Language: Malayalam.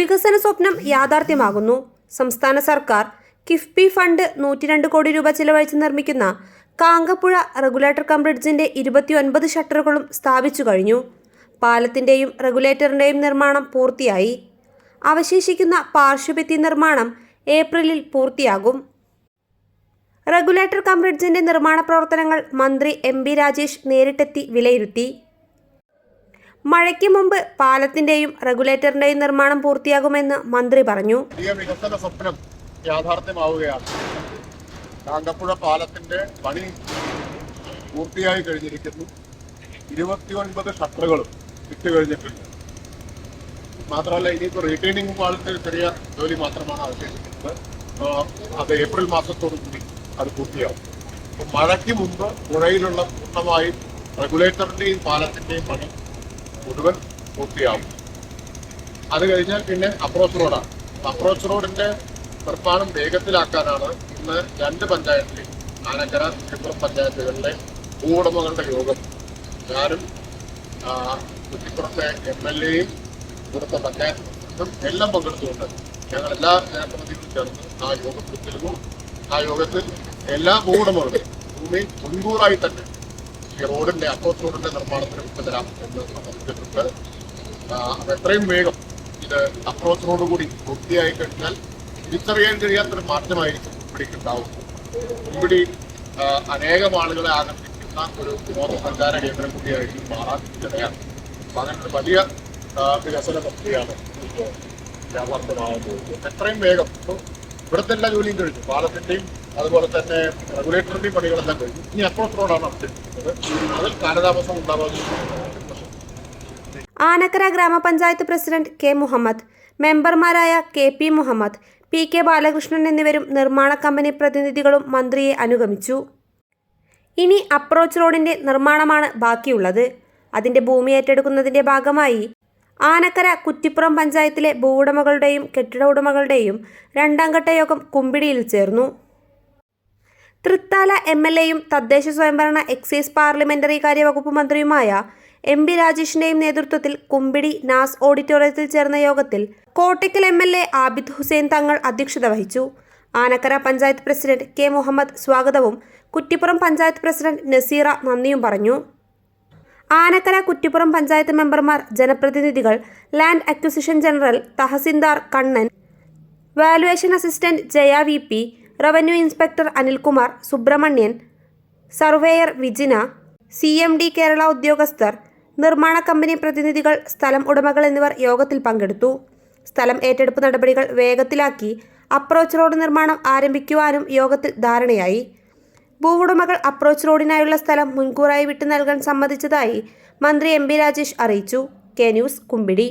വികസന സ്വപ്നം യാഥാർത്ഥ്യമാകുന്നു. സംസ്ഥാന സർക്കാർ കിഫ്ബി ഫണ്ട് നൂറ്റിരണ്ട് കോടി രൂപ ചിലവഴിച്ച് നിർമ്മിക്കുന്ന കാങ്കപ്പുഴ റെഗുലേറ്റർ കം ബ്രിഡ്ജിന്റെ ഇരുപത്തിയൊൻപത് ഷട്ടറുകളും സ്ഥാപിച്ചു കഴിഞ്ഞു. പാലത്തിന്റെയും റെഗുലേറ്ററിന്റെയും നിർമ്മാണം പൂർത്തിയായി. അവശേഷിക്കുന്ന പാർശ്വഭിത്തി നിർമ്മാണം ഏപ്രിലിൽ പൂർത്തിയാകും. റെഗുലേറ്റർ കം ബ്രിഡ്ജിന്റെ നിർമ്മാണ പ്രവർത്തനങ്ങൾ മന്ത്രി എം ബി രാജേഷ് നേരിട്ടെത്തി വിലയിരുത്തി. മഴയ്ക്ക് മുമ്പ് പാലത്തിന്റെയും റെഗുലേറ്ററിന്റെയും നിർമ്മാണം പൂർത്തിയാകുമെന്ന് മന്ത്രി പറഞ്ഞു. വികസന സ്വപ്നം യാഥാർത്ഥ്യമാവുകയാണ്. കാങ്കപ്പുഴ പാലത്തിന്റെ പണി പൂർത്തിയായി കഴിഞ്ഞിരിക്കുന്നു. ഇരുപത്തിയൊൻപത് ഷട്ടറുകളും ഇട്ട് കഴിഞ്ഞിട്ടുണ്ട്. മാത്രമല്ല ഇനിയിപ്പോൾ റീറ്റെയിനിങ് പാലത്തിൽ ചെറിയ ജോലി മാത്രമാണ് അവശേഷിക്കുന്നത്. അത് ഏപ്രിൽ മാസത്തോടു കൂടി അത് പൂർത്തിയാവും. മഴയ്ക്ക് മുമ്പ് പുഴയിലുള്ള പൂർണമായും റെഗുലേറ്ററിന്റെയും പാലത്തിന്റെയും പണി മുഴുവൻ പൂർത്തിയാവും. അത് കഴിഞ്ഞാൽ പിന്നെ അപ്രോച്ച് റോഡാണ് അപ്രോച്ച് റോഡിന്റെ നിർമ്മാണം വേഗത്തിലാക്കാനാണ് ഇന്ന് രണ്ട് പഞ്ചായത്തിലെ ആനക്കര തിരുപ്പുറം പഞ്ചായത്തുകളിലെ ഭൂവുടമകളുടെ യോഗം. ഞാനും കുറ്റിപ്പുറത്തെ എം എൽ എയും ഇവിടുത്തെ പഞ്ചായത്ത് പ്രസിഡന്റും എല്ലാം പങ്കെടുത്തുകൊണ്ട് ഞങ്ങൾ എല്ലാ ജനപ്രതിനിധികളും ചേർന്ന് ആ യോഗത്തിൽ ആ യോഗത്തിൽ എല്ലാ ഭൂവുടമകളും ഭൂമി മുൻകൂറായി തന്നെ ഈ റോഡിന്റെ അക്കോസ് റോഡിന്റെ നിർമ്മാണത്തിന് വിട്ടുതരാം എന്ന് സമ്മതിച്ചിട്ടുണ്ട് അപ്പൊ എത്രയും വേഗം ഇത് അപ്രോച്ച് റോഡ് കൂടി പൂർത്തിയായി കഴിഞ്ഞാൽ തിരിച്ചറിയാൻ കഴിയാത്തൊരു മാറ്റമായിരിക്കും കുമ്പിടിക്ക് ഉണ്ടാവും ഇവിടെ അനേകം ആളുകളെ ആകർഷിക്കുന്ന ഒരു വിനോദസഞ്ചാര കേന്ദ്രം കൂടിയായിരിക്കും മാറാൻ ഇടയാണ് അപ്പൊ അങ്ങനെ ഒരു വലിയ വികസന പദ്ധതിയാണ് ഇപ്പോൾ എത്രയും വേഗം. ഇവിടുത്തെ എല്ലാ ജോലിയും കഴിഞ്ഞു. പാലത്തിന്റെയും അതുപോലെ തന്നെ റെഗുലേറ്ററിന്റെയും പണികളെല്ലാം കഴിഞ്ഞു. ഇനി അപ്രോച്ച് റോഡാണ് അവതരിപ്പിക്കുന്നത് അതിൽ കാലതാമസം ഉണ്ടാകാതെ ആനക്കര ഗ്രാമപഞ്ചായത്ത് പ്രസിഡന്റ് കെ മുഹമ്മദ് മെമ്പർമാരായ K P Muhammad P K Balakrishnan എന്നിവരും നിർമ്മാണ കമ്പനി പ്രതിനിധികളും മന്ത്രിയെ അനുഗമിച്ചു. ഇനി അപ്രോച്ച് റോഡിന്റെ നിർമ്മാണമാണ് ബാക്കിയുള്ളത്. അതിന്റെ ഭൂമി ഏറ്റെടുക്കുന്നതിന്റെ ഭാഗമായി ആനക്കര കുറ്റിപ്പുറം പഞ്ചായത്തിലെ ഭൂവുടമകളുടെയും കെട്ടിട ഉടമകളുടെയും രണ്ടാം ഘട്ട യോഗം കുമ്പിടിയിൽ ചേർന്നു. തൃത്താല എം എൽ എയും തദ്ദേശ സ്വയംഭരണ എക്സൈസ് പാർലമെന്ററി കാര്യവകുപ്പ് മന്ത്രിയുമായ എം പി രാജേഷിന്റെയും നേതൃത്വത്തിൽ കുമ്പിടി നാസ് ഓഡിറ്റോറിയത്തിൽ ചേർന്ന യോഗത്തിൽ Kottakkal M L A Abid Hussain Thangal അധ്യക്ഷത വഹിച്ചു. ആനക്കര പഞ്ചായത്ത് പ്രസിഡന്റ് കെ മുഹമ്മദ് സ്വാഗതവും കുറ്റിപ്പുറം പഞ്ചായത്ത് പ്രസിഡന്റ് നസീറ നന്ദിയും പറഞ്ഞു. ആനക്കര കുറ്റിപ്പുറം പഞ്ചായത്ത് മെമ്പർമാർ ജനപ്രതിനിധികൾ land acquisition general tahsildar Kannan valuation assistant Jaya V P revenue inspector Anilkumar Subramanian surveyor Vijina C M D Kerala ഉദ്യോഗസ്ഥർ നിർമ്മാണ കമ്പനി പ്രതിനിധികൾ സ്ഥലം ഉടമകൾ എന്നിവർ യോഗത്തിൽ പങ്കെടുത്തു. സ്ഥലം ഏറ്റെടുപ്പ് നടപടികൾ വേഗത്തിലാക്കി അപ്രോച്ച് റോഡ് നിർമ്മാണം ആരംഭിക്കുവാനും യോഗത്തിൽ ധാരണയായി. ഭൂവുടമകൾ അപ്രോച്ച് റോഡിനായുള്ള സ്ഥലം മുൻകൂറായി വിട്ടു നൽകാൻ സമ്മതിച്ചതായി മന്ത്രി എം രാജേഷ് അറിയിച്ചു. K news Kumbidi.